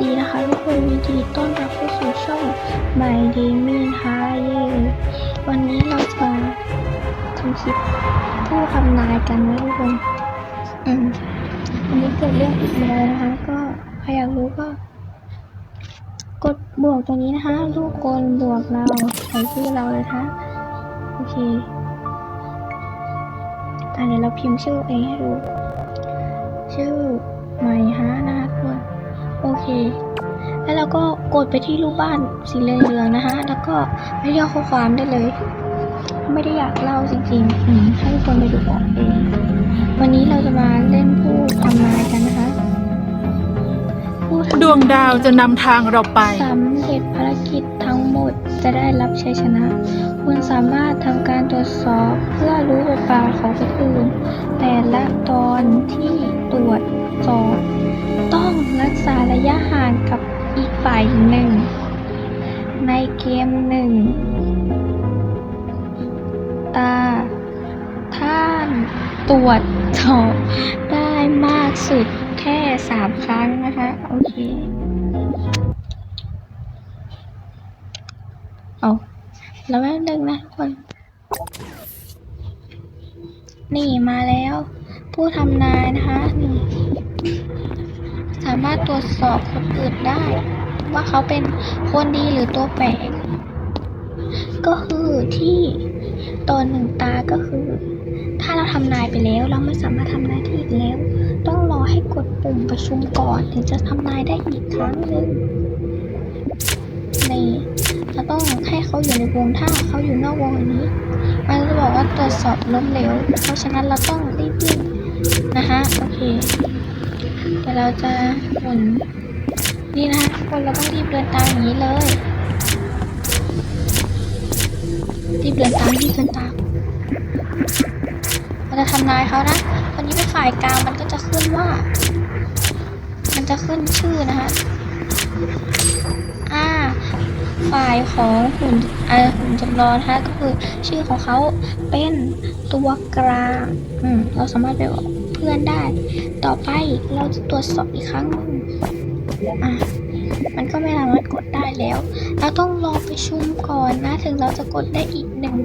ดีนะคะทุกคนยินดีต้อนรับเข้าสู่ช่อง My d a m i n ฮาเย่วันนี้เราจะทำคลิปผู้ทำนายกันนะทุกคนอืมวันนี้เกิดเรื่องอีกแล้วนะคะ ก็ใครอยากรู้ก็ กดบวกตรงนี้นะคะลูกกลบวกเราใส่ชื่อเราเลยคะโอเคอะเดี๋ยวเราพิมพ์ชื่อเองให้ดู ชื่อใหม่ฮะนะ เค แล้วเราก็กดไปที่รูปบ้านสีเหลืองๆนะคะ แล้วก็ไปเลือกข้อความได้เลย ไม่ได้อยากเล่าจริงๆอืมให้ทุกคนไปดูออกเองวันนี้เราจะมาเล่นผู้ทำนายกันนะคะผู้ทำนายดวงดาวจะนำทางเราไปสำเร็จภารกิจทั้งหมดจะได้รับชัยชนะ คุณสามารถทำการตรวจสอบเพื่อรู้บทบาทของคนอื่น แต่ละตอนที่ตรวจสอบต้อง รักษาระยะห่างกับอีกฝ่ายหนึ่ง ในเกมหนึ่ง ตา ท่านตรวจสอบได้มากสุดแค่สามครั้งนะคะ โอเค เอาแล้วแป๊บนึงนะทุกคน นี่มาแล้ว ผู้ทำนายนะคะนี่ สามารถตรวจสอบคนอื่นได้ ว่าเขาเป็นคนดีหรือตัวแปลกก็คือที่ตอนหนึ่งตาก็คือ ถ้าเราทำนายไปแล้ว เราไม่สามารถทำนายได้อีกแล้ว ต้องรอให้กดปุ่มประชุมก่อนถึงจะทำนายได้อีกครั้งหนึ่งในี่เราต้องให้เขาอยู่ในวงถ้าเขาอยู่นอกวงนี้ มันจะบอกว่าตรวจสอบล้มเหลวเพราะฉะนั้นเราต้องรีบวิ่งนะคะโอเค เดี๋ยวเราจะหมุนนี่นะคะทุกคนเราต้องรีบเดินตามอย่างนี้เลยรีบเดินตามรีบเดินตามเราจะทำนายเขานะคนนี้เป็นฝ่ายกลางมันก็จะขึ้นว่า มันจะขึ้นชื่อนะคะอ่าฝ่ายของหุ่นอ่าหุ่นจำลองนะคะก็คือชื่อของเขาเป็นตัวกลางอืมเราสามารถไปบอก เพื่อนได้ ต่อไปเราจะตรวจสอบอีกครั้งหนึ่งอะมันก็ไม่สามารถกดได้แล้ว เราต้องรอประชุมก่อนนะ ถึงเราจะกดได้อีกหนึ่ง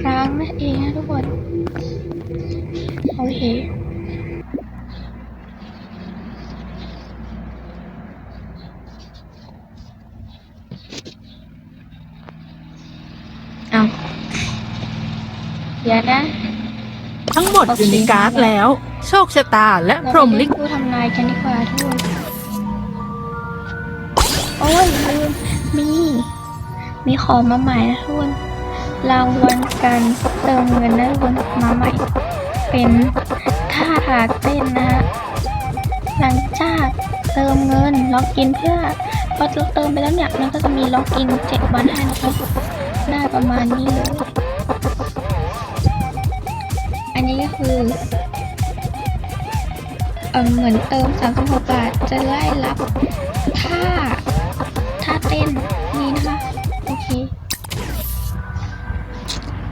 ครั้งนั่นเองนะทุกคน โอเคเอาเดี๋ยวนะ ทั้งหมดอยู่ในการ์ดแล้ว โชคชะตาและเราพรหมไปลิเล่นขิตผู้ทำนายกันดีกว่าทุกคนโอ้ยลืมมีมีของมาใหม่นะทุกคนรางวัลการเติมเงินนะทุกคนมาใหม่ เป็นท่าทางเต้นนะฮะหลังจากเติมเงินล็อกอินเพื่อพอเราเติมไปแล้วเนี่ยมันก็จะมีล็อกอินเจ็ดวันให้นะครับได้ประมาณนี้เลยอันนี้ก็คือ เออเหมือนเติม 36 บาท จะไล่รับท่าท่าเต้นนี้นะคะ โอเค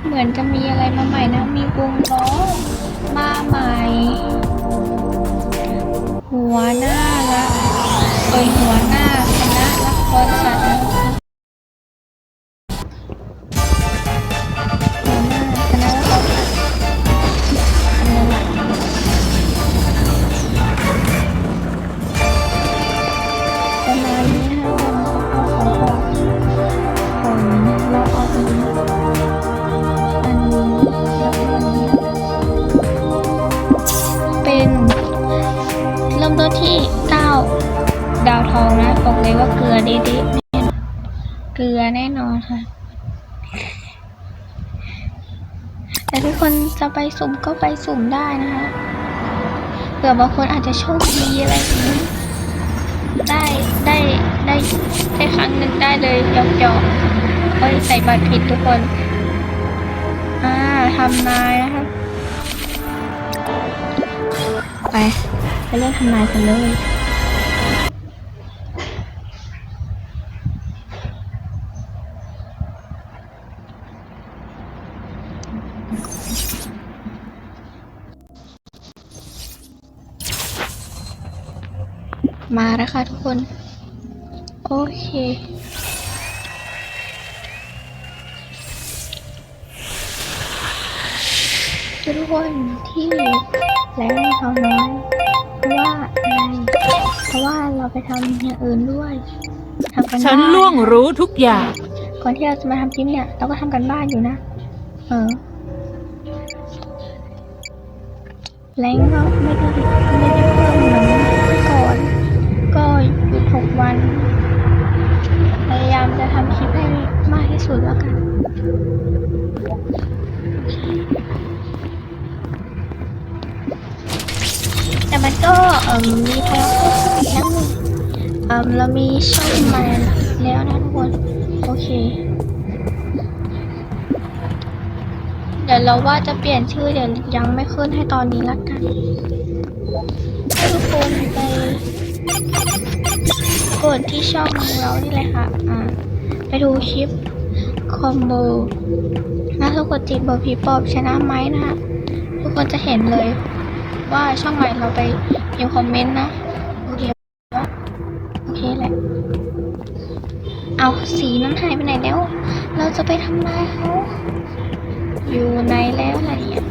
เหมือนจะมีอะไรมาใหม่นะ มีวงล้อมาใหม่ หัวหน้าละเอ้ยหัวหน้าคณะละครสัตว์นะคะหัว เกลือแน่นอนค่ะ แต่ทุกคนจะไปสุ่มก็ไปสุ่มได้นะคะเผื่อบางคนอาจจะโชคดีอะไรอย่างนี้ได้ได้ได้ได้ครั้งหนึ่งได้เลยหยอกหยอกเอ้ยใส่บัตรผิดทุกคน อ่าทำนายนะครับ ไป ไปเริ่มทำนายกันเลย มาแล้วค่ะทุกคน โอเคทุกคนที่แล้วเขาน้อย เพราะว่าอะไรเพราะว่าเราไปทำอย่างอื่นด้วยทำกันฉันบ้านล่วงรู้ทุกอย่าง ก่อนที่เราจะมาทำคลิปเนี่ย เราก็ทำกันบ้านอยู่นะ เออแรงก็ไม่ได้ไม่ได้เพิ่ม มมีพลังเพิ่มขึ้นอีกนิดนึงเอ่มเรามีช่องม่แล้วนะทุกคน โอเค เดี๋ยวเราว่าจะเปลี่ยนชื่อเดี๋ยวยังไม่ขึ้นให้ตอนนี้ละกันให้ทุกคนไปกดที่ช่องของเรานี่เลยค่ะ อ่า ไปดูคลิปคอมโบนะทุกคนจิตเบอร์ผีปอบชนะไหมนะฮะทุกคนจะเห็นเลย ว่าช่องใหม่เราไปพิมพ์คอมเมนต์นะ โอเคปะโอเคแหละ เอาสีนั้นหายไปไหนแล้ว เราจะไปทำลายเขาอยู่ไหนแล้วอะไรเนี่ย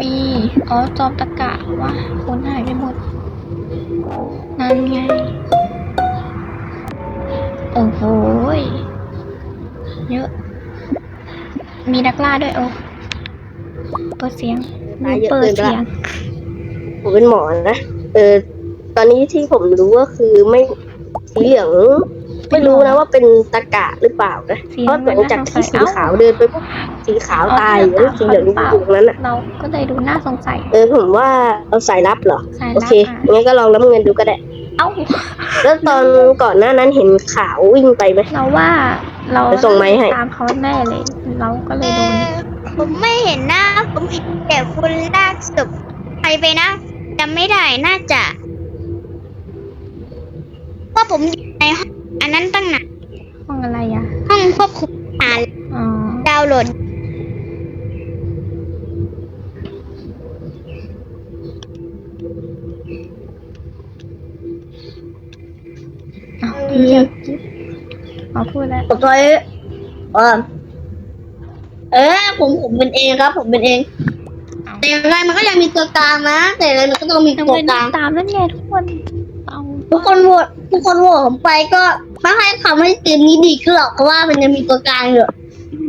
มีอ๋อจอมตะกะว่าคนหายไปหมด นั่นไง โอ้โหยเยอะ มีนักล่าด้วยโอ้เปิดเสียงตายเยอะเปิเกิดนไปเสียละง ผมเป็นหมอนะ เออ ตอนนี้ที่ผมรู้ก็คือไม่สีเหลืองไม่รู้นะว่าเป็นตะกะหรือเปล่านะสีเพราะหลังจากที่สีเอ้าขาวเดินไปปุ๊บสีขาวตายอยู่แล้วสีเหลืองอยู่ตรงนั้นอะเราก็เลยดูน่าสงสัย เออผมว่าเอาสายลับเหรอสายโอลับเคอะงั้นก็ลองน้ำเงินดูก็ได้ เอ้าแล้วตอนก่อนหน้านั้นเห็นขาววิ่งไปไหมเราว่า เราเดี๋ยวส่งไมค์ให้ตามเขาแน่เลย เราก็เลยโดนผมไม่เห็นหน้าผมเห็นแต่คนลากศพใครไปนะ จำไม่ได้น่าจะเพราะผมอยู่ในห้องอันนั้นตั้งนานห้องอะไรอะ ห้องควบคุมนานอ๋อ ดาวน์โหลด อ้าวเงียบกิ๊บอ๋อพูดแล้ว ผมตัวเออเออผมผมเป็นเองครับ ผมเป็นเอง แต่ยังไงมันก็ยังมีตัวกลางนะ แต่ยังไงมันก็ต้องมีน้ำตัวเงินกลาง ตามนั่นไงทุกคนเอาทุกคนโหวตทุกคนโหวตผมไปก็ไม่ให้ทำให้เกมนี้ดีขึ้นหรอกเพราะว่ามันยังมีตัวกลางอยู่อื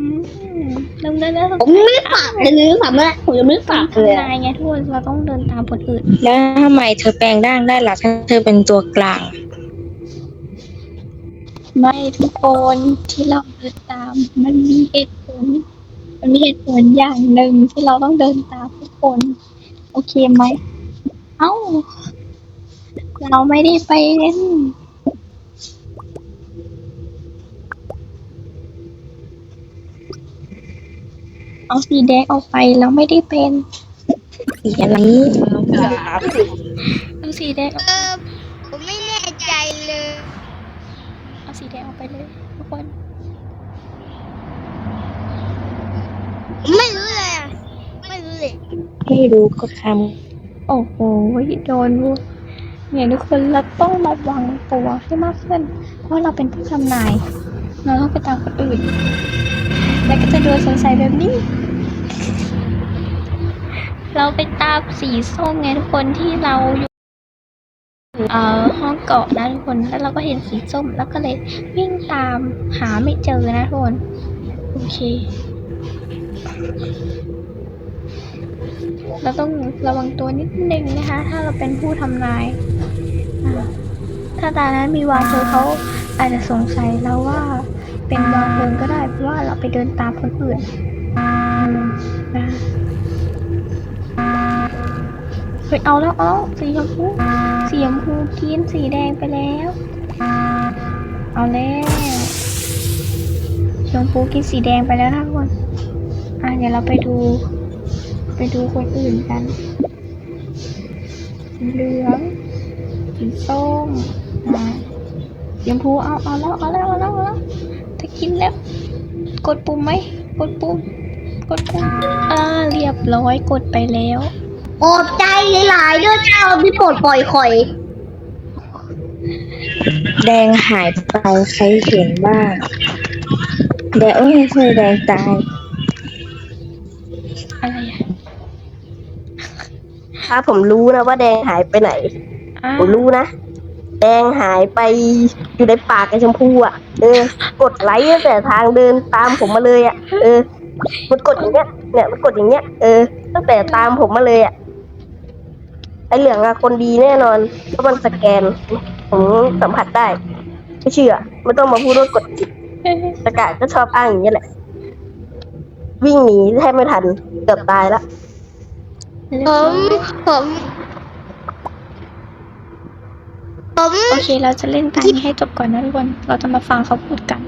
มน้ำเงินแล้วผมไม่ได้ฝากเลยนะฝากไม่ได้ผมยังไม่ได้ฝากเลยทำนายไงทุกคนเราต้องเดินตามคนอื่น แล้วทำไมเธอแปลงร่างได้ล่ะถ้าเธอเป็นตัวกลาง ไม่ทุกคนที่เราเดินตามมันมีเหตุผล มันมีเหตุผลอย่างหนึ่งที่เราต้องเดินตามทุกคน โอเคไหม เอ้า เราไม่ได้ไปเล่นเอาสีแดงออกไปเราไม่ได้เป็น สีอะไรเอาสีแดงออกเออ ผมไม่แน่ใจเลย เอาสีแดงออกไปเลยทุกคน ไม่รู้เลยอะไม่รู้เลยไม่รู้ก็ทโอ้โหโดนวุเนี่ยทุกคนเราต้องระวังตัวให้มากขึ้น เพราะเราเป็นผู้ทำนายเราต้องไปตามคนอื่น แล้วก็จะโดนสงสัยแบบนี้ เราไปตามสีส้มไงทุกคนที่เราอยู่เอ่อห้องเกาะนะทุกคน แล้วเราก็เห็นสีส้ม แล้วก็เลยวิ่งตามหาไม่เจอนะทุกคน โอเค เราต้องระวังตัวนิดนึงนะคะ ถ้าเราเป็นผู้ทำนาย ถ้าตอนนั้นมีวางเพลิงเขาอาจจะสงสัยเราว่าเป็นวางเพลิงก็ได้ เพราะว่าเราไปเดินตามคนอื่นนะเฮ้ยเอาแล้วเอาสีชมพูสีชมพูกินสีแดงไปแล้ว เอาแล้วชมพูกินสีแดงไปแล้วนะทุกคน เดี๋ยวเราไปดู ไปดูคนอื่นกันสีเหลืองสีส้มอ่าสีชมพูเอาเอาแล้วเอาแล้วเอาแล้วเอาแล้วจะกินแล้ว กดปุ่มไหมกดปุ่มกดปุ่มอ่าเรียบร้อยกดไปแล้วโอบใจหลายๆด้วยเจ้าที่โปรดปล่อยข่อย แดงหายไปใครเห็นบ้างแดงโอ้ยไม่ใช่แดงตาย ถ้าผมรู้นะว่าแดงหายไปไหนอ้าวผมรู้นะ แดงหายไปอยู่ในป่ากไอ้ชมพูอะ เออ กดไลค์ตั้งแต่ทางเดินตามผมมาเลยอะ เออ มันกดอย่างเงี้ย เนี่ย มันกดอย่างเงี้ย เออ ตั้งแต่ตามผมมาเลยอะ ไอเหลืองอะคนดีแน่นอน เพราะมันสแกน ผมสัมผัสได้ ไม่เชื่อ ไม่ต้องมาพูดว่ากดผิดตะกาก็ชอบอ้างอย่างเงี้ยแหละ วิ่งหนีแทบไม่ทันเกือบตายละ ผมผม ผมโอเค เราจะเล่นตามนี้ให้จบก่อนนะทุกคน เราจะมาฟังเขาพูดกัน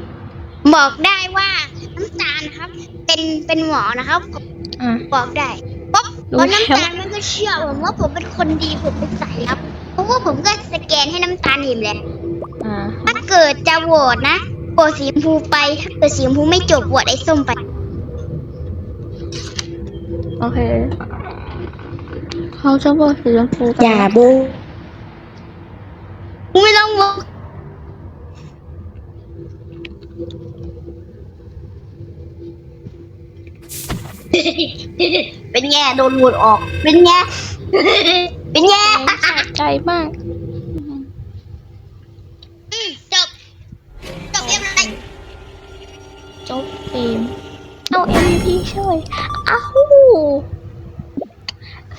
บอกได้ว่าน้ำตาลนะครับ เป็นเป็นหมอนะครับผมอะบอกได้ป๊บรู้เพราะแล้ว น้ำตาลมันก็เชื่อผมว่าผมเป็นคนดีผมเป็นสายลับเพราะว่าผมก็สแกนให้น้ำตาลเห็นแหละอ่า ถ้าเกิดจะโหวตนะโหวตสีชมพูไปถ้าเกิดสีชมพูไม่จบโหวตไอ้ส้มไป โอเค เขาจะบอกสีชมพูไปอย่าบูไม่ต้องโหวตเป็นไงโดนโหวตออก เป็นไงเป็นไงสะใจมากอืมจบ จบเรียบร้อยจบเกมเอา MVP ช่วยเอ้า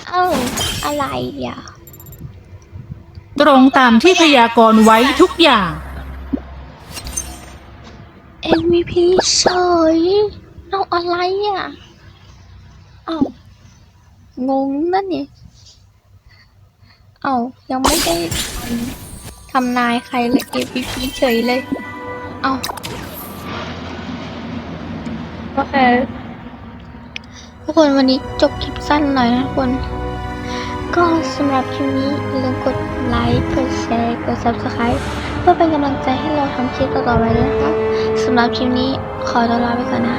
เอ้า อะไรอะ ตรงตามที่พยากรณ์ไว้ทุกอย่าง MVP เฉยเอาอะไรอะเอ้างงนั่นนี่เอ้ายังไม่ได้ทำนายใครเลย MVP เฉยเลย เอ้าโอเคทุกคนวันนี้จบคลิปสั้นหน่อยนะทุกคน ก็สำหรับคลิปนี้อย่าลืมกดไลค์ กดแชร์ กด subscribe เพื่อเป็นกำลังใจให้เราทำคลิปต่อๆไปด้วยนะคะสำหรับคลิปนี้ขอตัวลาไปก่อนนะ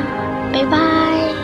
บ๊ายบาย